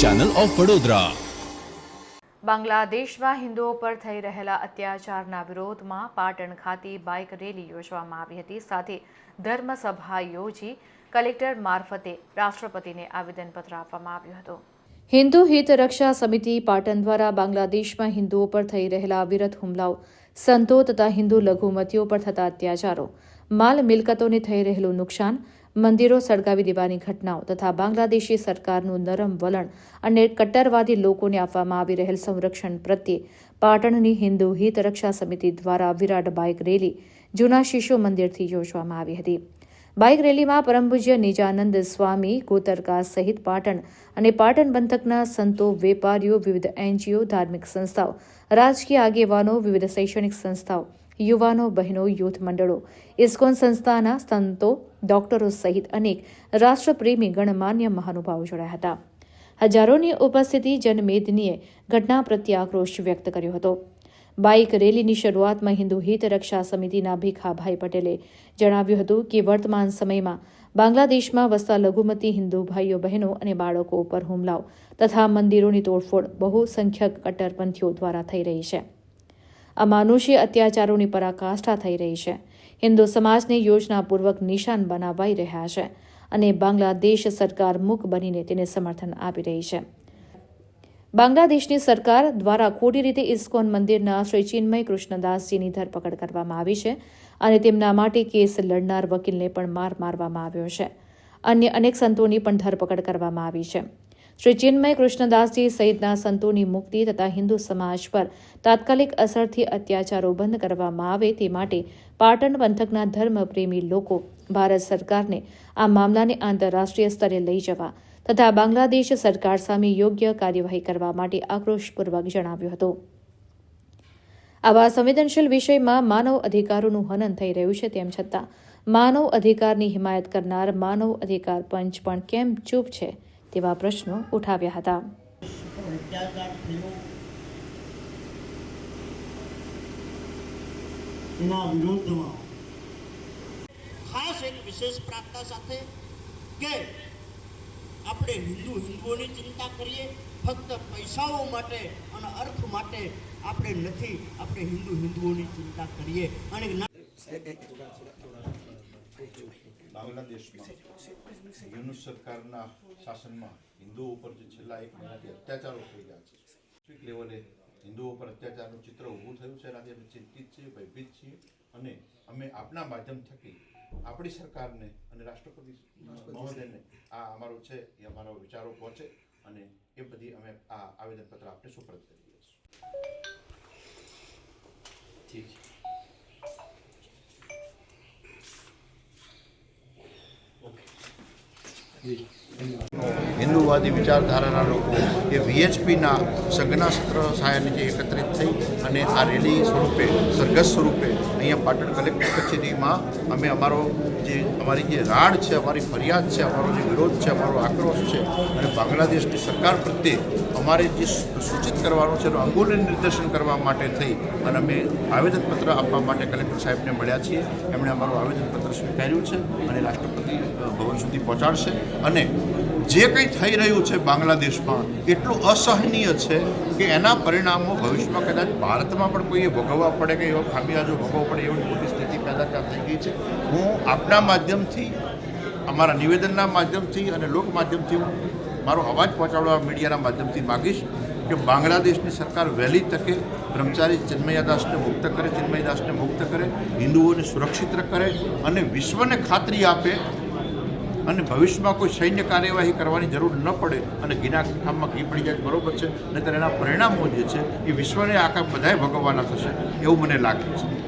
Channel of Vadodara બાંગ્લાદેશમાં હિન્દુઓ પર થઈ રહેલા અત્યાચારના વિરોધમાં પાટણ ખાતે બાઇક રેલી યોજવામાં આવી હતી. સાથે ધર્મસભા યોજી કલેક્ટર મારફતે રાષ્ટ્રપતિને આવેદનપત્ર આપવામાં આવ્યું હતું. હિન્દુ હિત રક્ષા સમિતિ પાટણ દ્વારા બાંગ્લાદેશમાં હિન્દુઓ પર થઈ રહેલા અવિરત હુમલાઓ સંતો તથા હિન્દુ લઘુમતીઓ પર થતા અત્યાચારો માલ મિલકતોને થઈ રહેલું નુકસાન, મંદિરો સળગાવી દેવાની ઘટનાઓ તથા બાંગ્લાદેશી સરકારનું નરમ વલણ અને કટ્ટરવાદી લોકોને આપવામાં આવી રહેલ સંરક્ષણ પ્રત્યે પાટણની હિન્દુ હિત રક્ષા સમિતિ દ્વારા વિરાટ બાઇક રેલી જૂના શિશુ મંદિરથી યોજવામાં આવી હતી. બાઇક રેલીમાં પરમપૂજ્ય નિજાનંદ સ્વામી, ગોતરકા સહિત પાટણ અને પાટણ પંથકના સંતો, વેપારીઓ, વિવિધ એનજીઓ, ધાર્મિક સંસ્થાઓ, રાજકીય આગેવાનો, વિવિધ શૈક્ષણિક સંસ્થાઓ યુવાનો, બહેનો, યુથ મંડળો, ઇસ્કોન સંસ્થાના સંતો, ડોક્ટરો સહિત અનેક રાષ્ટ્રપ્રેમી ગણમાન્ય મહાનુભાવો જોડાયા હતા. હજારોની ઉપસ્થિતિ જનમેદનીએ ઘટના પ્રત્યે આક્રોશ વ્યક્ત કર્યો હતો. બાઇક રેલીની શરૂઆતમાં હિન્દુ હિત રક્ષા સમિતિના ભીખાભાઈ પટેલે જણાવ્યું હતું કે વર્તમાન સમયમાં બાંગ્લાદેશમાં વસતા લઘુમતી હિન્દુ ભાઈઓ, બહેનો અને બાળકો ઉપર હુમલાઓ તથા મંદિરોની તોડફોડ બહુસંખ્યક કટ્ટરપંથીઓ દ્વારા થઈ રહી છે. અમાનુષી અત્યાચારોની પરાકાષ્ઠા થઈ રહી છે. હિન્દુ સમાજને યોજનાપૂર્વક નિશાન બનાવાઈ રહ્યા છે અને બાંગ્લાદેશ સરકાર મુખ બનીને તેને સમર્થન આપી રહી છે. બાંગ્લાદેશની સરકાર દ્વારા ખોટી રીતે ઇસ્કોન મંદિરના શ્રી ચિન્મય કૃષ્ણદાસજીની ધરપકડ કરવામાં આવી છે અને તેમના માટે કેસ લડનાર વકીલને પણ માર મારવામાં આવ્યો છે. અન્ય અનેક સંતોની પણ ધરપકડ કરવામાં આવી છે. શ્રી ચિન્મય કૃષ્ણદાસજી સહિતના સંતોની મુક્તિ તથા હિન્દુ સમાજ પર તાત્કાલિક અસરથી અત્યાચારો બંધ કરવામાં આવે તે માટે પાટણ પંથકના ધર્મપ્રેમી લોકો ભારત સરકારને આ મામલાને આંતરરાષ્ટ્રીય સ્તરે લઈ જવા તથા બાંગ્લાદેશ સરકાર સામે યોગ્ય કાર્યવાહી કરવા માટે આક્રોશપૂર્વક જણાવ્યું હતું. આવા સંવેદનશીલ વિષયમાં માનવ અધિકારોનું હનન થઈ રહ્યું છે તેમ છતાં માનવ અધિકારની હિમાયત કરનાર માનવ અધિકાર પંચ પણ કેમ ચૂપ છે? તેવા પ્રશ્નો ઉઠાવ્યા હતા. ના વિરોધમાં ખાસ એક વિશેષ પ્રાર્થના સાથે કે આપણે હિન્દુ હિન્દુઓની ચિંતા કરીએ ફક્ત પૈસાઓ માટે અને અર્થ માટે આપણે નથી આપણે હિન્દુ હિન્દુઓની ચિંતા કરીએ. અને બાંગ્લાદેશમાં યુનુસ સરકારના શાસનમાં હિન્દુઓ ઉપર જે છેલ્લા એક મહિનાથી અત્યાચારો થઈ રહ્યા છે વૈશ્વિક લેવલે હિન્દુઓ પર અત્યાચારનું ચિત્ર ઊભું થયું છે એનાથી અમે ચિંતિત છીએ ભયભીત છીએ અને અમે આપના માધ્યમ થકી આપણી સરકારને અને રાષ્ટ્રપતિ મહોદયને આ અમારો છે એ અમારો વિચારો પહોંચે અને એ બધી અમે આ આવેદનપત્ર આપને સુપરત કરીએ છીએ ઠીક છે હિન્દુવાદી વિચારધારાના લોકો એ વીએચપીના સઘના સત્ર સહાય નીચે એકત્રિત થઈ અને આ રેલી સ્વરૂપે, સરઘસ સ્વરૂપે અહીંયા પાટણ કલેક્ટર કચેરીમાં અમે અમારો જે, અમારી જે રાડ છે, અમારી ફરિયાદ છે, અમારો જે વિરોધ છે, અમારો આક્રોશ છે અને બાંગ્લાદેશની સરકાર પ્રત્યે અમારે જે સૂચિત કરવાનું છે એનું અંગુલી નિર્દેશન કરવા માટે થઈ અને અમે આવેદનપત્ર આપવા માટે કલેક્ટર સાહેબને મળ્યા છીએ. એમણે અમારું આવેદનપત્ર સ્વીકાર્યું છે અને રાષ્ટ્રપતિ ભવન સુધી પહોંચાડશે. અને જે કંઈ થઈ રહ્યું છે બાંગ્લાદેશમાં, એટલું અસહનીય છે કે એના પરિણામો ભવિષ્યમાં કદાચ ભારતમાં પણ કોઈએ ભોગવવા પડે કે એવા ખામીયાજો ભોગવવો પડે એવી મોટી સ્થિતિ પેદા થઈ ગઈ છે. હું આપના માધ્યમથી, અમારા નિવેદનના માધ્યમથી અને લોક માધ્યમથી હું મારો અવાજ પહોંચાડવા મીડિયાના માધ્યમથી માગીશ કે બાંગ્લાદેશની સરકાર વહેલી તકે બ્રહ્મચારી ચિન્મયાદાસને મુક્ત કરે ચિન્મયદાસને મુક્ત કરે, હિન્દુઓને સુરક્ષિત કરે અને વિશ્વને ખાતરી આપે અને ભવિષ્યમાં કોઈ સૈન્ય કાર્યવાહી કરવાની જરૂર ન પડે અને ગીના ખામમાં ઘી પડી જાય બરોબર છે, નહીંતર એના પરિણામો જે છે એ વિશ્વને આખા બધાએ ભોગવવાના થશે એવું મને લાગે છે.